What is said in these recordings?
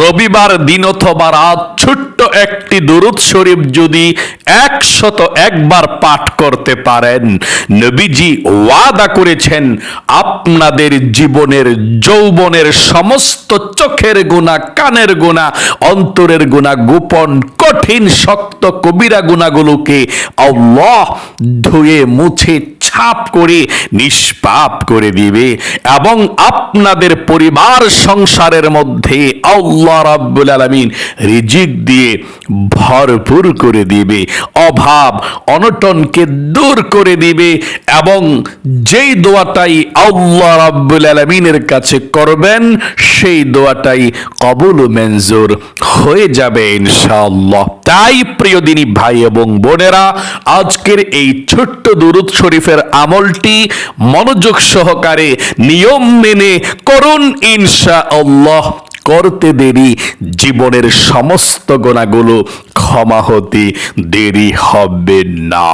রবিবার দিন অথবা রাত ছোট্ট একটি দুরুদ শরীফ যদি একশত একবার পাঠ করতে পারেন, নবীজি ওয়াদা করেছেন আপনাদের জীবনের যৌবনের সমস্ত চোখের গুণা, কানের গুণা, অন্তরের গুণা, গোপন, কঠিন, শক্ত, কবিরা গুণাগুলোকে আল্লাহ ধুয়ে, মুছে, ছাপ করে, নিষ্পাপ করে দিবে এবং আপনাদের পরিবার সংসারের মধ্যে আল্লাহ রাব্বুল আলামিন রিজিক দিয়ে ভরপুর করে দিবে, অভাব, অনটনকে দূর করে দিবে এবং যেই দোয়াটাই আল্লাহ রাব্বুল আলামিনের কাছে করবেন, সেই দোয়াটাই কবুল মঞ্জুর হয়ে যাবে ইনশাআল্লাহ। তাই প্রিয় দিনী ভাই এবং বোনেরা, আজকের এই ছোট্ট দুরুদ শরীফের আমলটি মনোযোগ সহকারে নিয়ম মেনে করুন ইনশাআল্লাহ। করতে দেরি, জীবনের সমস্ত গোনাগুলো ক্ষমা হতে দেরি হবে না।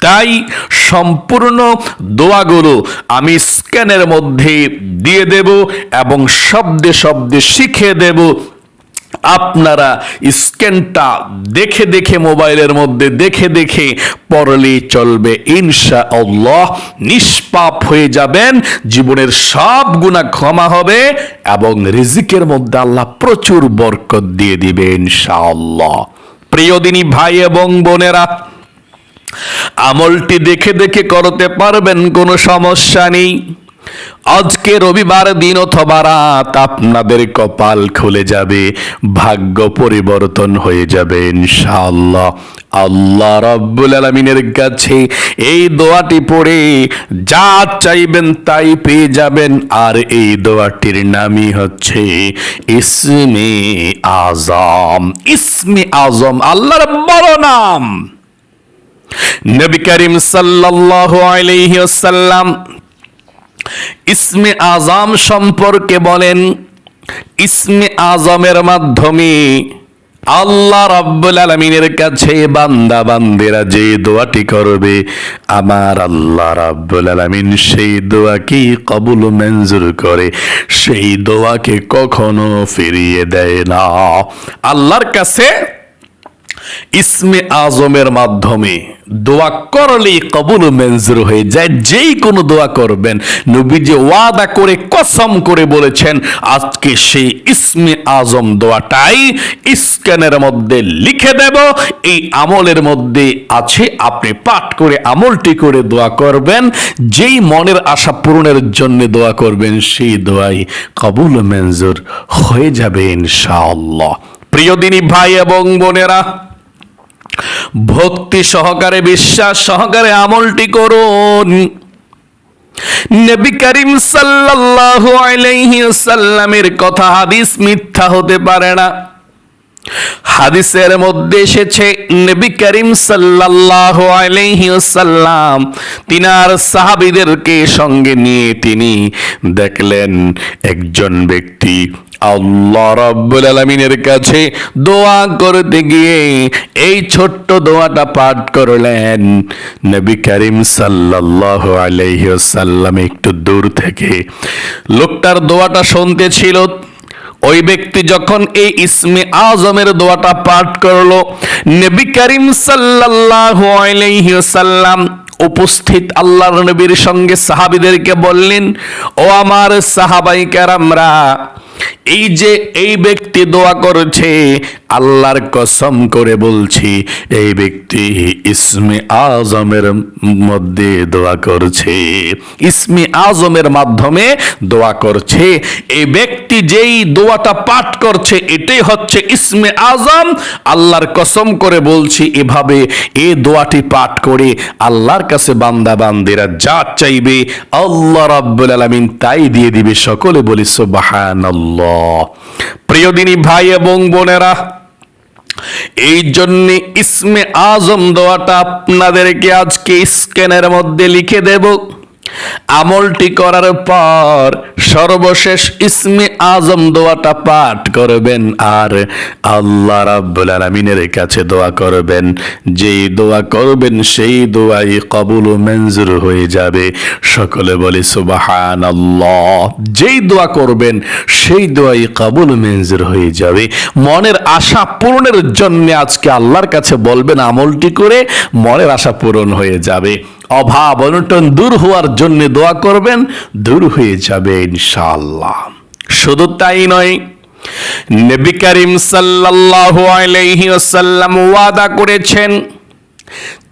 তাই সম্পূর্ণ দোয়াগুলো আমি স্ক্যানের মধ্যে দিয়ে দেব এবং শব্দে শব্দে শিখে দেব আপনারা স্ক্যানটা দেখে দেখে মোবাইলের মধ্যে দেখে দেখে পড়লেই চলবে ইনশা আল্লাহ নিষ্পাপ হয়ে যাবেন, জীবনের সব গুণা ক্ষমা হবে এবং রিজিকের মধ্যে আল্লাহ প্রচুর বরকত দিয়ে দিবে ইনশা আল্লাহ প্রিয় দিনী ভাই এবং বোনেরা, আমলটি দেখে দেখে করতে পারবেন, কোনো সমস্যা নেই। আজকে রবিবার দিন অথবা রাত আপনাদের কপাল খুলে যাবে, ভাগ্য পরিবর্তন হয়ে যাবে, ইনশাআল্লাহ। আল্লাহ রাব্বুল আলামিনের কাছে এই দোয়াটি পড়ে যা চাইবেন তাই পেয়ে যাবেন, আর এই দোয়াটির নামই হচ্ছে ইসমে আজম। ইসমে আজম, আল্লাহর বড় নাম। নবী করিম সাল্লাল্লাহু আলাইহি ওয়াসাল্লাম ইসমে আজম সম্পর্কে বলেন, ইসমে আজমের মাধ্যমে আল্লাহ রাব্বুল আলামিনের কাছে বান্দা বান্দেরা যে দোয়াটি করবে, আমার আল্লাহ রাব্বুল আলামিন সেই দোয়াকে কবুল মঞ্জুর করে, সেই দোয়াকে কখনো ফিরিয়ে দেয় না। আল্লাহর কাছে ইসমে আজমের মাধ্যমে দোয়া করলেই কবুল মঞ্জুর হয়ে যায়। যেই কোনো দোয়া করবেন নবী যে ওয়াদা করে, কসম করে বলেছেন, আজকে সেই ইসমে আজম দোয়াটাই স্ক্যানের মধ্যে লিখে দেব। এই আমলের মধ্যে আছে, আপনি পাঠ করে, আমলটি করে দোয়া করবেন। যেই মনের আশা পূরণের জন্য দোয়া করবেন, সেই দোয়াই কবুল মঞ্জুর হয়ে যাবে ইনশাআল্লাহ। প্রিয় দিনী ভাই এবং বোনেরা ভক্তি সহকারে, বিশ্বাস সহকারে আমলটি করুন। নবী করিম কথা হাদিস মিথ্যা হতে পারে না। হাদিসের মধ্যে এসেছে, নবী করিম সাল্লাল্লাহু আলাইহি সাল্লাম তিনার সাহাবীদেরকে সঙ্গে নিয়ে তিনি দেখলেন একজন ব্যক্তি আল্লাহ রাব্বুল আলামিনের কাছে দোয়া করতে গিয়ে এই ছোট্ট দোয়াটা পাঠ করলেন। নবী করিম সাল্লাল্লাহু আলাইহি সাল্লাম একটু দূর থেকে লোকটার দোয়াটা শুনতে ছিল। ওই ব্যক্তি যখন এই ইসমে আজমের দোয়াটা পাঠ করল, নবী করিম সাল্লাল্লাহু আলাইহি সাল্লাম উপস্থিত আল্লাহর নবীর সঙ্গে সাহাবিদেরকে বললেন, ও আমার সাহাবাই কেরামরা, এই যে এই ব্যক্তি দোয়া করেছে আল্লাহর কসম করে বলছি, এই ব্যক্তি ইসমে আজমের মধ্যে দোয়া করছে। ইসমে আজমের মাধ্যমে দোয়া করছে। এই ব্যক্তি যেই দোয়াটা পাঠ করছে, এটাই হচ্ছে ইসমে আজম। আল্লাহর কসম করে বলছি, এভাবে এই দোয়াটি পাঠ করে আল্লাহর কাছে বান্দা বান্দিরা যা চাইবে, আল্লাহ রাব্বুল আলামিন তাই দিয়ে দিবে। সকলে বলি, সুবহানাল্লাহ। প্রিয় দিনী ভাই এবং বোনেরা এই জন্য ইসমে আজম দোয়াটা আপনাদেরকে আজকে স্ক্যানের মধ্যে লিখে দেব। আমলটি করার পর সর্বশেষ ইসমে আজম দোয়াটা পাঠ করবেন আর আল্লাহ রাব্বুল আলামিনের কাছে দোয়া করবেন। যেই দোয়া করবেন, সেই দোয়াই কবুল মঞ্জুর হয়ে যাবে। সকলে বলে, সুবহানাল্লাহ। যেই দোয়া করবেন, সেই দোয়াই কবুল মঞ্জুর হয়ে যাবে। মনের আশা পূরণের জন্য আজকে আল্লাহর কাছে বলবেন আমলটি করে মনের আশা পূরণ হয়ে যাবে। অভাব অনটন দূর হওয়ার জন্য দোয়া করবেন, দূর হয়ে যাবে ইনশাআল্লাহ। শুধু তাই নয়, নবী করিম সাল্লাল্লাহু আলাইহি ওয়াসাল্লাম ওয়াদা করেছেন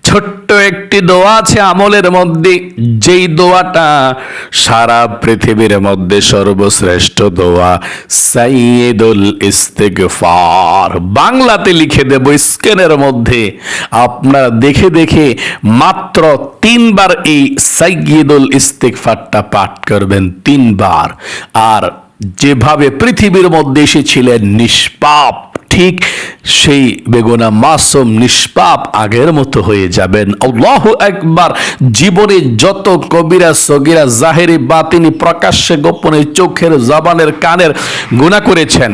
ছোট্ট একটি দোয়া আছে আমলের মধ্যে। যেই দোয়াটা সারা পৃথিবীর মধ্যে সর্বশ্রেষ্ঠ দোয়া, সাইয়েদুল ইস্তিগফার। বাংলাতে লিখে দেব স্ক্যানের মধ্যে, আপনারা দেখে দেখে মাত্র তিনবার এই সাইয়্যিদুল ইস্তিগফারটা পাঠ করবেন, তিনবার। আর যেভাবে পৃথিবীর মধ্যে এসেছিলেন, নিষ্পাপ ঠিক সেই বেগুনা মাসুম নিষ্পাপ আগের মতো হয়ে যাবেন। আল্লাহ একবার জীবনে যত কবিরা, সগিরা, জাহেরি বাতিনি প্রকাশ্যে গোপনে চোখের জবানের কানের গুণা করেছেন।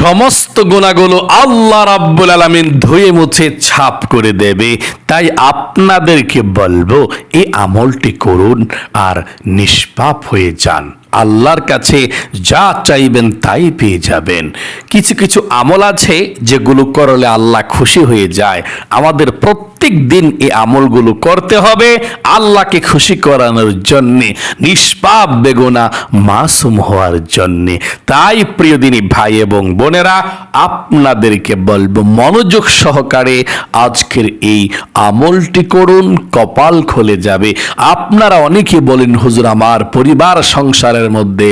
সমস্ত গুণাগুলো আল্লাহ রাব্বুল আলামিন ধুয়ে মুছে ছাপ করে দেবে। তাই আপনাদেরকে বলব, এই আমলটি করুন আর নিষ্পাপ হয়ে যান। আল্লাহর কাছে যা চাইবেন তাই পেয়ে যাবেন। কিছু কিছু আমল আছে যেগুলো করলে আল্লাহ খুশি হয়ে যায়। আমাদের প্রত্যেক দিন এই আমলগুলো করতে হবে আল্লাহকে খুশি করানোর জন্যে, নিষ্পাপ বেগুনা মাসুম হওয়ার জন্যে। তাই প্রিয় দিনী ভাই এবং বোনেরা, আপনাদেরকে বলব মনোযোগ সহকারে আজকের এই আমলটি করুন, কপাল খুলে যাবে। আপনারা অনেকে বলেন, হুজুর, আমার পরিবার, সংসারের মধ্যে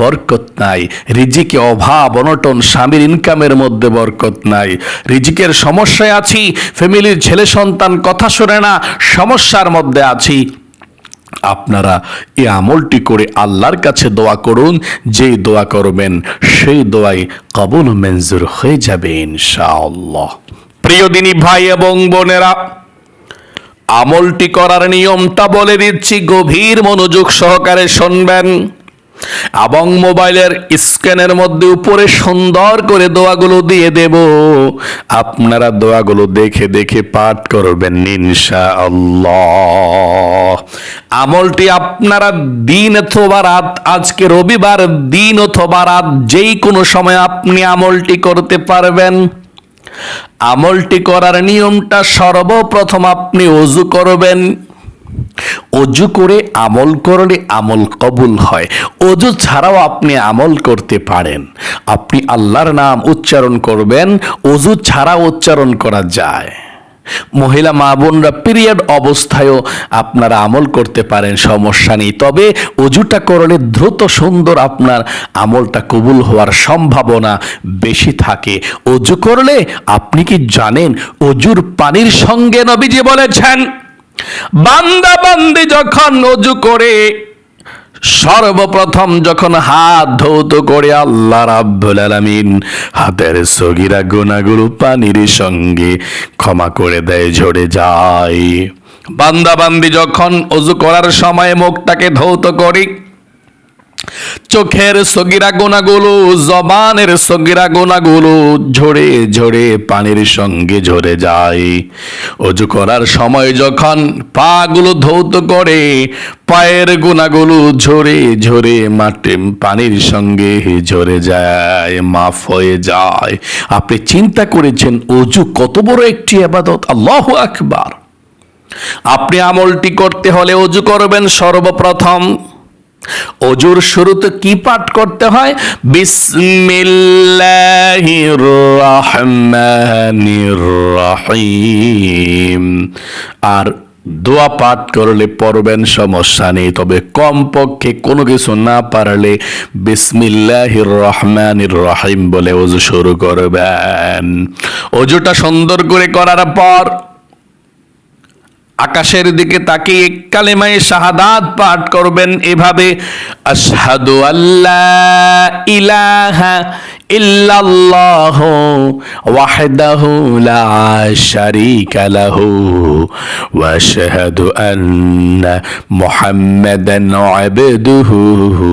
বরকত নাই। রিজিকে অভাব, অনটন, স্বামীর ইনকামের মধ্যে বরকত নাই। রিজিকের সমস্যায় আছি ফ্যামিলির ছেলে সন্তান কথা শোনে না, সমস্যার মধ্যে আছি। আপনারা এই আমলটি করে আল্লাহর কাছে দোয়া করুন, যেই দোয়া করবেন, সেই দোয়াই কবুল মঞ্জুর হয়ে যাবে ইনশাআল্লাহ। প্রিয় দিনী ভাই এবং বোনেরা, আমলটি করার নিয়মটা বলে দিচ্ছি, গভীর মনোযোগ সহকারে শুনবেন। এবং মোবাইলের স্ক্যানের মধ্যে উপরে সুন্দর করে দোয়াগুলো দিয়ে দেব। আপনারা দোয়াগুলো দেখে দেখে পাঠ করবেন ইনশা আল্লাহ আমলটি আপনারা দিন অথবা রাত, আজকে রবিবার, দিন অথবা রাত, যেই কোনো সময় আপনি আমলটি করতে পারবেন। আমলটি করার নিয়মটা সর্বপ্রথম আপনি অজু করবেন। অজু করে আমল করলে আমল কবুল হয়। অজু ছাড়াও আপনি আমল করতে পারেন। আপনি আল্লাহর নাম উচ্চারণ করবেন, অজু ছাড়া উচ্চারণ করা যায়। মহিলা মা বোনরা পিরিয়ড অবস্থায়ও আপনারা আমল করতে পারেন, সমস্যা নেই। তবে অজুটা করলে দ্রুত সুন্দর আপনার আমলটা কবুল হওয়ার সম্ভাবনা বেশি থাকে। অজু করলে আপনি কি জানেন, অজুর পানির সঙ্গে নবীজি বলেছেন বান্দা বান্দি যখন অজু করে, সর্বপ্রথম যখন হাত ধৌত করে আল্লাহ রাব্বুল আলামিন হাতের সগিরা গুনাগুলো পানির সঙ্গে ক্ষমা করে দেয়, ঝরে যায়। বান্দা বান্দি যখন অজু করার সময় মুখটাকে ধৌত করি চোখের সগিরা গোনাগুলো, জবানের সগিরা গোনাগুলো ঝরে ঝরে পানির সঙ্গে ঝরে যায়। অজু করার সময় যখন পাগুলো ধৌত করে, পায়ের গোনাগুলো ঝরে ঝরে মাঠে পানির সঙ্গে ঝরে যায়, মাফ হয়ে যায়। আপনি চিন্তা করেছেন, অজু কত বড় একটি আবাদত, আল্লাহ আকবার। আপনি আমলটি করতে হলে অজু করবেন সর্বপ্রথম। অজুর শুরুতে কি পাঠ করতে হয়? বিসমিল্লাহির রহমানির রহিম। আর দোয়া পাঠ করলে পড়বেন, সমস্যা নেই। তবে কমপক্ষে কোনো কিছু না পারলে বিসমিল্লাহির রহমানির রহিম বলে অজু শুরু করবেন। অজুটা সুন্দর করে করার পর আকাশের দিকে তাকিয়ে কালেমায় শাহাদাত পাঠ করবেন এভাবে, আশহাদু আল্লাহ ইলাহা ইল্লাল্লাহ ওয়াহদাহু লা শারীকা লাহু ওয়া আশহাদু আন্না মুহাম্মাদান আবদুহু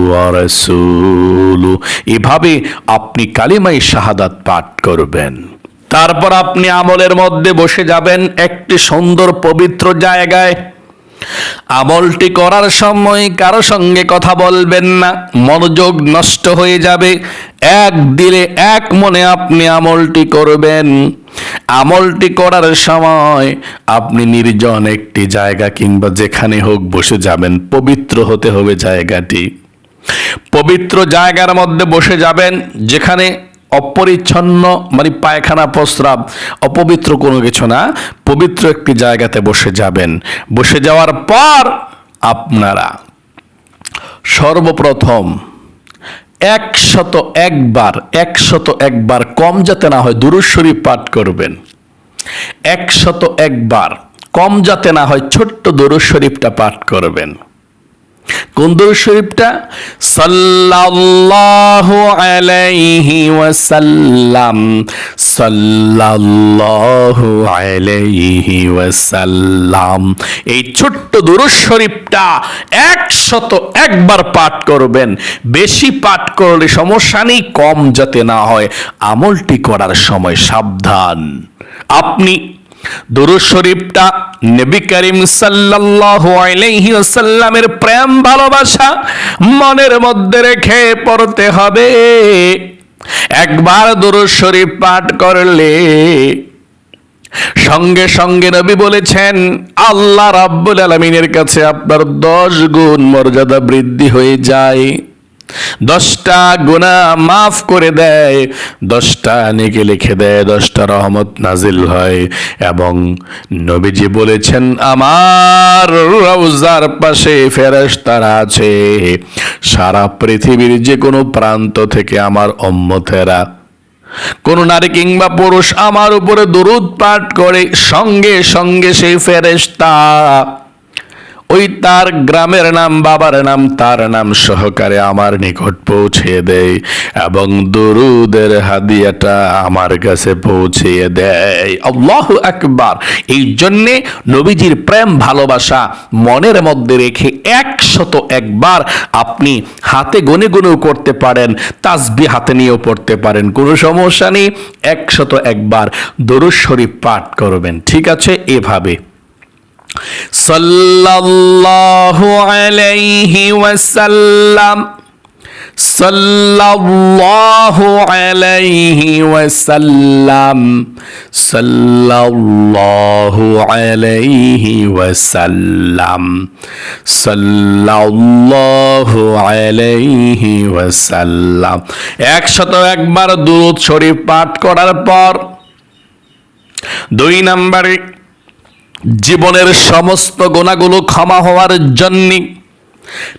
ওয়া রাসূলু এভাবে আপনি কালিমাই শাহাদাত পাঠ করবেন। তারপর আপনি আমলের মধ্যে বসে যাবেন একটি সুন্দর পবিত্র জায়গায়। আমলটি করার সময় কারও সঙ্গে কথা বলবেন না, মনোযোগ নষ্ট হয়ে যাবে। এক দিলে এক মনে আপনি আমলটি করবেন। আমলটি করার সময় আপনি নির্জন একটি জায়গা কিংবা যেখানে হোক বসে যাবেন, পবিত্র হতে হবে জায়গাটি। পবিত্র জায়গার মধ্যে বসে যাবেন, যেখানে অপরিচ্ছন্ন মানে পায়খানা, প্রস্রাব, অপবিত্র কোনো কিছু না, পবিত্র একটি জায়গাতে বসে যাবেন। বসে যাওয়ার পর আপনারা সর্বপ্রথম একশত একবার একশত একবার কম যাতে না হয় দুরুজ শরীফ পাঠ করবেন। একশত একবার কম যাতে না হয় ছোট্ট দুরুজ শরীফটা পাঠ করবেন। কোন শরীফটা? সাল্লাল্লাহু আলাইহি ওয়াসাল্লাম। সাল্লাল্লাহু আলাইহি ওয়াসাল্লাম। এই ছোট্ট দরুদ শরীফটা একশত একবার পাঠ করবেন। বেশি পাঠ করলে সমস্যা নেই, কম যাতে না হয়। আমলটি করার সময় সাবধান। আপনি দুরুদ শরীফটা নবী করিম সাল্লাল্লাহু আলাইহি ওয়াসাল্লামের প্রেম, ভালোবাসা মনের মধ্যে রেখে পড়তে হবে। একবার দুরুদ শরীফ পাঠ করলে সঙ্গে সঙ্গে নবী বলেছেন, আল্লাহ রাব্বুল আলামিনের কাছে আপনার দশ গুণ মর্যাদা বৃদ্ধি হয়ে যায়। দশটা গুণা মাফ করে দেয়, দশটা নেকে লিখে দেয়, দশটা রহমত নাজিল হয়। এবং নবীজি বলেছেন, আমার রওজার পাশে ফেরেশতারা আছে। সারা পৃথিবীর যে কোনো প্রান্ত থেকে আমার অম্মতেরা কোন নারী কিংবা পুরুষ আমার উপরে দরুদ পাঠ করে সঙ্গে সঙ্গে সেই ফেরেশতা ওই তার গ্রামের নাম, বাবার নাম, তার নাম সহকারে আমার নিকট পৌঁছে দেয় এবং দরুদের হাদিয়াটা আমার কাছে পৌঁছিয়ে দেয় আল্লাহ আকবার। এই জন্যে নবীজির প্রেম, ভালোবাসা মনের মধ্যে রেখে একশত একবার আপনি হাতে গনে গনেও করতে পারেন তাসবি হাতে নিয়েও পড়তে পারেন, কোনো সমস্যা নেই। একশত একবার দরুদ শরীফ পাঠ করবেন। ঠিক আছে? এভাবে। সাল্লাল্লাহু আলাইহি ওয়াসাল্লাম, সাল্লাল্লাহু আলাইহি ওয়াসাল্লাম, সাল্লাল্লাহু আলাইহি ওয়াসাল্লাম, সাল্লাল্লাহু আলাইহি ওয়াসাল্লাম। একশত একবার দুরূদ শরীফ পাঠ করার পর দুই নম্বরে জীবনের সমস্ত গোনাগুলো ক্ষমা হওয়ার জন্য,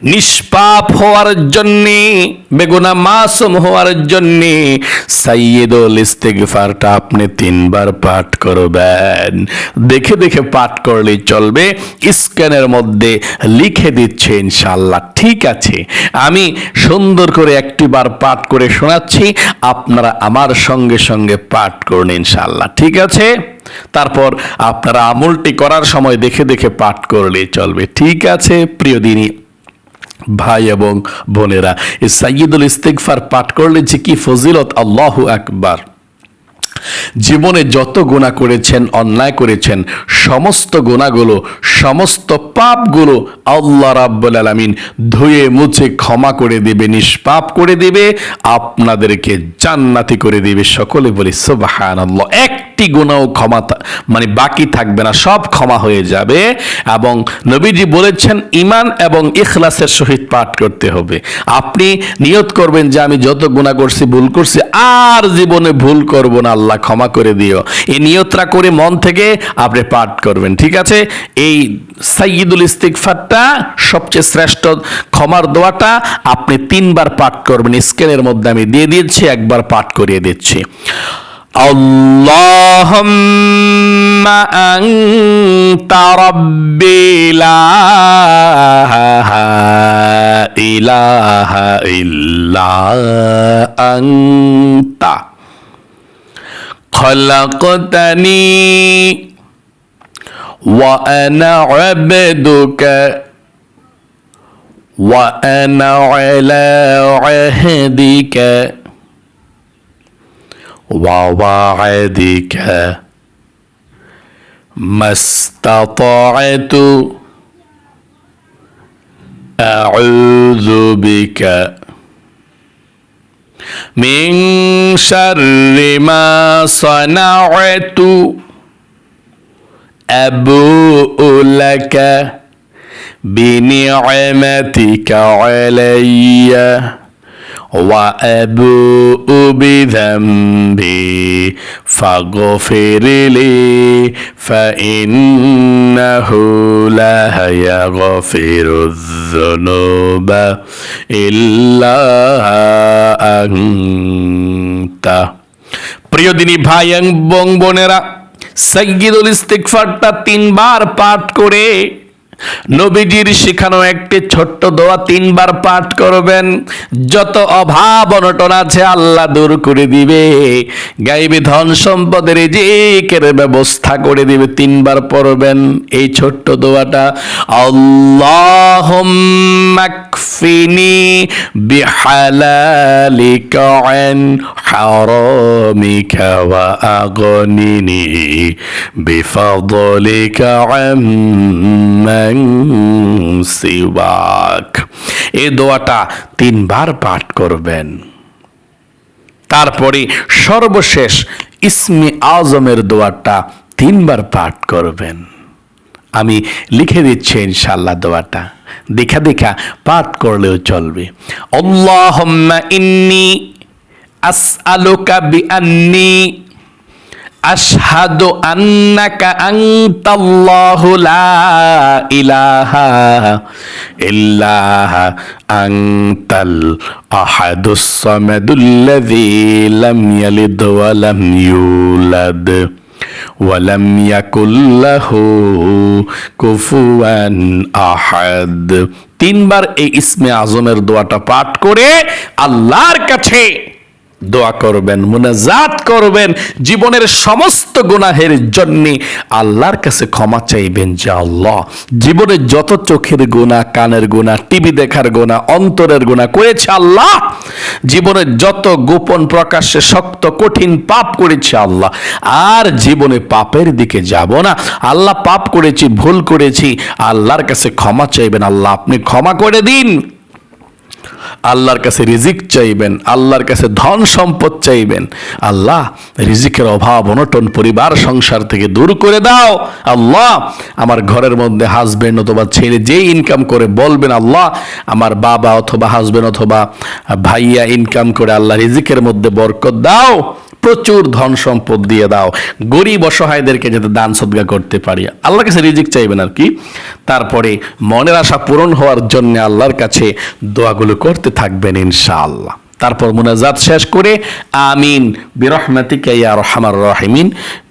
নিষ্পাপ হওয়ার জন্য, বেগুনা মাসুম হওয়ার জন্য, সাইয়দুল ইস্তেগফারটা আপনি তিনবার পাঠ করবেন। দেখে দেখে পাঠ করলেই চলবে। স্ক্যানের মধ্যে লিখে দিচ্ছে ইনশাল্লাহ ঠিক আছে, আমি সুন্দর করে একটি বার পাঠ করে শোনাচ্ছি। আপনারা আমার সঙ্গে সঙ্গে পাঠ করুন ইনশাল্লাহ ঠিক আছে? তারপর আপনারা আমলটি করার সময় দেখে দেখে পাঠ করলে চলবে। ঠিক আছে, প্রিয় দিনী, ভাই এবং বোনেরা, এই সাইয়দুল ইস্তিকফার পাঠ করলে যে কি ফজিলত, আল্লাহ আকবার। জীবনে যত গুণা করেছেন, অন্যায় করেছেন, সমস্ত গুণাগুলো সমস্ত পাপগুলো আল্লাহ রাব্বুল আলামিন ধুয়ে মুছে ক্ষমা করে দিবে, নিষ্পাপ করে দিবে, আপনাদেরকে জান্নাতি করে দিবে। সকলে বলি, সুবহানাল্লাহ। একটি গুণাও ক্ষমা মানে বাকি থাকবে না, সব ক্ষমা হয়ে যাবে এবং নবীজি বলেছেন ইমান এবং ইখলাসের সহিত পাঠ করতে হবে। আপনি নিয়ত করবেন যে, আমি যত গুণা করছি, ভুল করছি, আর জীবনে ভুল করব না। আল্লাহ ক্ষমা করে দিও এই নিয়তটা করে মন থেকে আপনি পাঠ করবেন ঠিক আছে এই সাইয়দুল ইস্তিগফারটা সবচেয়ে শ্রেষ্ঠ ক্ষমার দোয়াটা আপনি তিনবার পাঠ করবেন স্ক্যানের মধ্যে আমি দিয়ে দিয়েছি একবার পাঠ করিয়ে দিচ্ছি اللهم أنت ربي لا إله إلا أنت خلقتني وأنا عبدك وأنا على عهدك ووعدك ما استطعت أعوذ بك من شر ما صنعت. أبوء لك بنعمتك علي. وأبوء بذنبي فاغفر لي فإنه لا يغفر الذنوب إلا أنت প্রিয় দিনী ভাই এবং বোনেরা সৈয়দুল ইস্তিগফারটা তিনবার পাঠ করে নবীজির শেখানো একটি ছোট্ট দোয়া তিনবার পাঠ করবেন। যত অভাব অনটন আছে আল্লাহ দূর করে দিবে। গাইবে ধন সম্পদের রিজিকের ব্যবস্থা করে দিবে। তিনবার পড়বেন এই ছোট্ট দোয়াটা। আল্লাহুম্মাকফিনি বিহালালিকা আন হারামিকা ওয়া আগনিনি বিফাদলিকা আম্মান সিওয়াক। এই দোয়াটা তিনবার পাঠ করবেন। তারপরে সর্বশেষ ইসমি আজমের দোয়াটা তিনবার পাঠ করবেন। আমি লিখে দিচ্ছি ইনশাল্লাহ দোয়াটা। দেখা দেখা পাঠ করলেও চলবে। আল্লাহুম্মা ইন্নি আসআলুকা বিআন্নি আশহাদু আন্নাকা আনতাল্লাহু লা ইলাহা ইল্লা আনতাল আহাদুস সামাদুল্লাযী লাম ইয়ালিদ ওয়া লাম ইউলাদ ولم يكن له كفوا আহাদ তিনবার এই ইসমে আজমের দোয়াটা পাঠ করে আল্লাহর কাছে দোয়া করবেন, মুনাজাত করবেন জীবনের সমস্ত গুনাহের জন্য আল্লাহর কাছে ক্ষমা চাইবেন যে আল্লাহ জীবনের যত চোখের গুণা কানের গুণা টিভি দেখার গুণা অন্তরের গুণা করেছে আল্লাহ। জীবনের যত গোপন প্রকাশ্যে শক্ত, কঠিন পাপ করেছে আল্লাহ। আর জীবনে পাপের দিকে যাব না। আল্লাহ পাপ করেছি, ভুল করেছি, আল্লাহর কাছে ক্ষমা চাইবেন। আল্লাহ, আপনি ক্ষমা করে দিন। আল্লাহর কাছে রিজিক চাইবেন, আল্লাহর কাছে ধন সম্পদ চাইবেন। আল্লাহ, রিজিকের অভাব, অনটন, পরিবার, সংসার থেকে দূর করে দাও। আল্লাহ, আমার ঘরের মধ্যে হাজবেন্ড অথবা ছেলে যেই ইনকাম করে বলবেন, আল্লাহ, আমার বাবা অথবা হাজবেন্ড অথবা ভাইয়া ইনকাম করে আল্লাহ রিজিকের মধ্যে বরকত দাও। প্রচুর ধন সম্পদ দিয়ে দাও। গরিব অসহায়দেরকে যাতে দান সদ্গা করতে পারি। আল্লাহর কাছে রিজিক চাইবেন আর কি। তারপরে মনের আশা পূরণ হওয়ার জন্য আল্লাহর কাছে দোয়াগুলো করতে থাকবেন ইনশাআল্লাহ। তারপর মুনাজাত শেষ করে আমিন বিরহমাতিকা ইয়া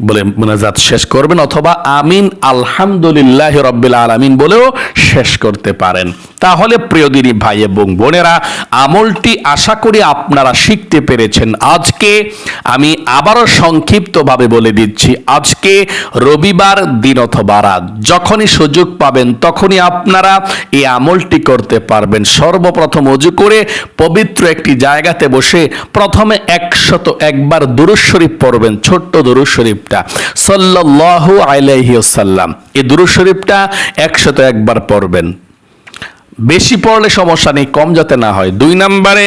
বলে মুনাজাত শেষ করবেন অথবা আমিন আলহামদুলিল্লাহ রব্বিল আলামিন বলেও শেষ করতে পারেন। তাহলে প্রিয় দিনী ভাই এবং বোনেরা, আমলটি আশা করি আপনারা শিখতে পেরেছেন। আজকে আমি আবারও সংক্ষিপ্তভাবে বলে দিচ্ছি, আজকে রবিবার দিন অথবা রাত, যখনই সুযোগ পাবেন তখনই আপনারা এই আমলটি করতে পারবেন। সর্বপ্রথম অজু করে পবিত্র একটি জায়গাতে বসে প্রথমে একশত একবার দুরুজ শরীফ পড়বেন, ছোট্ট দুরুজ শরীফটা। সাল্লাল্লাহু আলাইহি ওয়াসাল্লাম। এই দুরুজ শরীফটা একশত একবার পড়বেন। বেশি পড়লে সমস্যা নেই, কম যাতে না হয়। দুই নম্বরে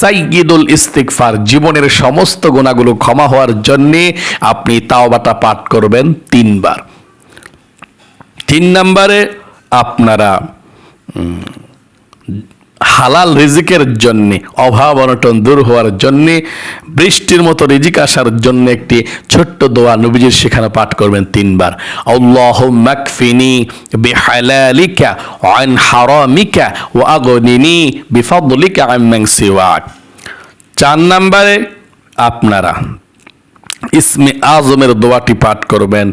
সাইয়িদুল ইস্তিগফার, জীবনের সমস্ত গুণাগুলো ক্ষমা হওয়ার জন্যে আপনি তাওবাটা পাঠ করবেন তিনবার। তিন নম্বরে, আপনারা হালাল রিজিকের জন্য, অভাব অনটন দূর হওয়ার জন্য, বৃষ্টির মতো রিজিক আসার জন্য একটি ছোট্ট দোয়া নবীজির সেখানে পাঠ করবেন তিনবার। আল্লাহ মাকফিনি বিহালালিকা, আন হারামিকা, ওয়া আগনিনি বিফাদলিকা আম্মান সিওয়াক। চার নম্বরে আপনারা ইসমে আজমের দোয়াটি পাঠ করবেন।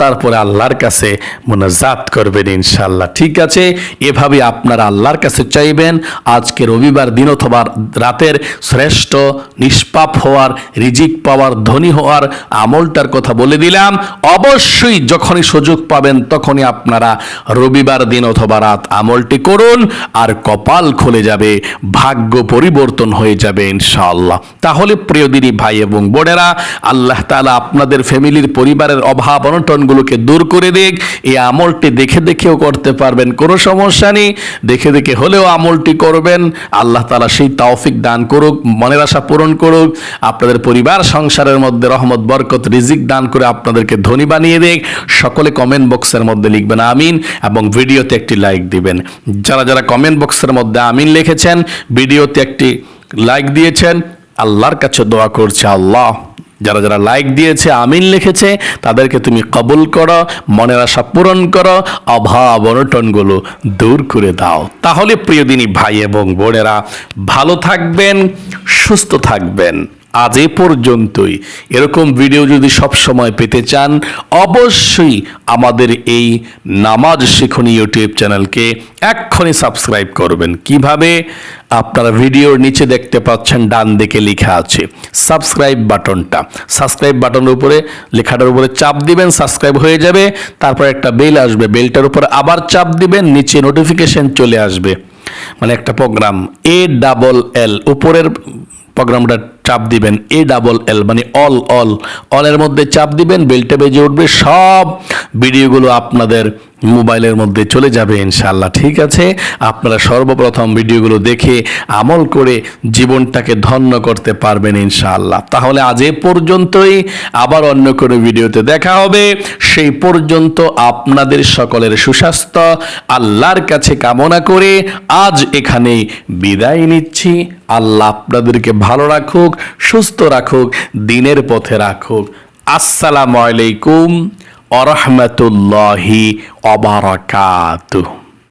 তারপরে আল্লাহর কাছে মোনাজাত করবেন ইনশাল্লাহ ঠিক আছে? এভাবে আপনারা আল্লাহর কাছে চাইবেন, আজকে রবিবার দিন অথবা রাতের শ্রেষ্ঠ, নিষ্পাপ হওয়ার, রিজিক পাওয়ার, ধনী হওয়ার আমলটার কথা বলে দিলাম। অবশ্যই যখনই সুযোগ পাবেন তখনই আপনারা রবিবার দিন অথবা রাত আমলটি করুন আর কপাল খুলে যাবে, ভাগ্য পরিবর্তন হয়ে যাবে ইনশাআল্লাহ। তাহলে প্রিয় দিনী ভাই এবং বোনেরা, আল্লাহ তালা আপনাদের ফ্যামিলির পরিবারের অভাব অনটনগুলোকে দূর করে দিক, এই আমলটি দেখে দেখেও করতে পারবেন, কোনো সমস্যা নেই। দেখে দেখে হলেও আমলটি করবেন, আল্লাহ তাআলা সেই তৌফিক দান করুক, মনের আশা পূরণ করুক, আপনাদের পরিবার, সংসারের মধ্যে রহমত, বরকত, রিজিক দান করে আপনাদেরকে ধনী বানিয়ে দেখ সকলে কমেন্ট বক্সের মধ্যে লিখবেন আমিন এবং ভিডিওতে একটি লাইক দিবেন। যারা যারা কমেন্ট বক্সের মধ্যে আমিন লিখেছেন, ভিডিওতে একটি লাইক দিয়েছেন, আল্লাহর কাছে দোয়া করছে, আল্লাহ। যারা যারা লাইক দিয়েছে, আমিন লিখেছে, তাদেরকে তুমি কবুল করো, মনের আশা পূরণ করো, অভাব অনটনগুলো দূর করে দাও। তাহলে প্রিয় দিনী ভাই এবং বোনেরা, ভালো থাকবেন, সুস্থ থাকবেন। আজ এ পর্যন্তই। এরকম ভিডিও যদি সব সময় পেতে চান, অবশ্যই আমাদের এই নামাজ শিখুন ইউটিউব চ্যানেলকে এক্ষুনি সাবস্ক্রাইব করবেন। কীভাবে? আপনারা ভিডিওর নিচে দেখতে পাচ্ছেন, ডান দিকে লেখা আছে সাবস্ক্রাইব বাটনটা। সাবস্ক্রাইব বাটনের উপরে, লেখাটার উপরে চাপ দিবেন সাবস্ক্রাইব হয়ে যাবে, তারপর একটা বেল আসবে বেলটার উপরে আবার চাপ দিবেন, নিচে নোটিফিকেশন চলে আসবে। মানে একটা প্রোগ্রাম এ ডাবল এল উপরের প্রোগ্রামটা চাপ দিবেন এ ডাবল এল মানে অল অল অলের মধ্যে চাপ দিবেন বেলটা বেজে উঠবে, সব ভিডিওগুলো আপনাদের মোবাইলের মধ্যে চলে যাবে ইনশাল্লাহ ঠিক আছে? আপনারা সর্বপ্রথম ভিডিওগুলো দেখে আমল করে জীবনটাকে ধন্য করতে পারবেন, ইনশাআল্লাহ। তাহলে আজ এ পর্যন্তই। আবার অন্য কোনো ভিডিওতে দেখা হবে। সেই পর্যন্ত আপনাদের সকলের সুস্বাস্থ্য, আল্লাহর কাছে কামনা করে আজ এখানেই বিদায় নিচ্ছি। আল্লাহ আপনাদেরকে ভালো রাখুক, সুস্থ রাখুক, দিনের পথে রাখুক। আসসালামু আলাইকুম। অরহমতুল্লাহি অবারাকাতুহ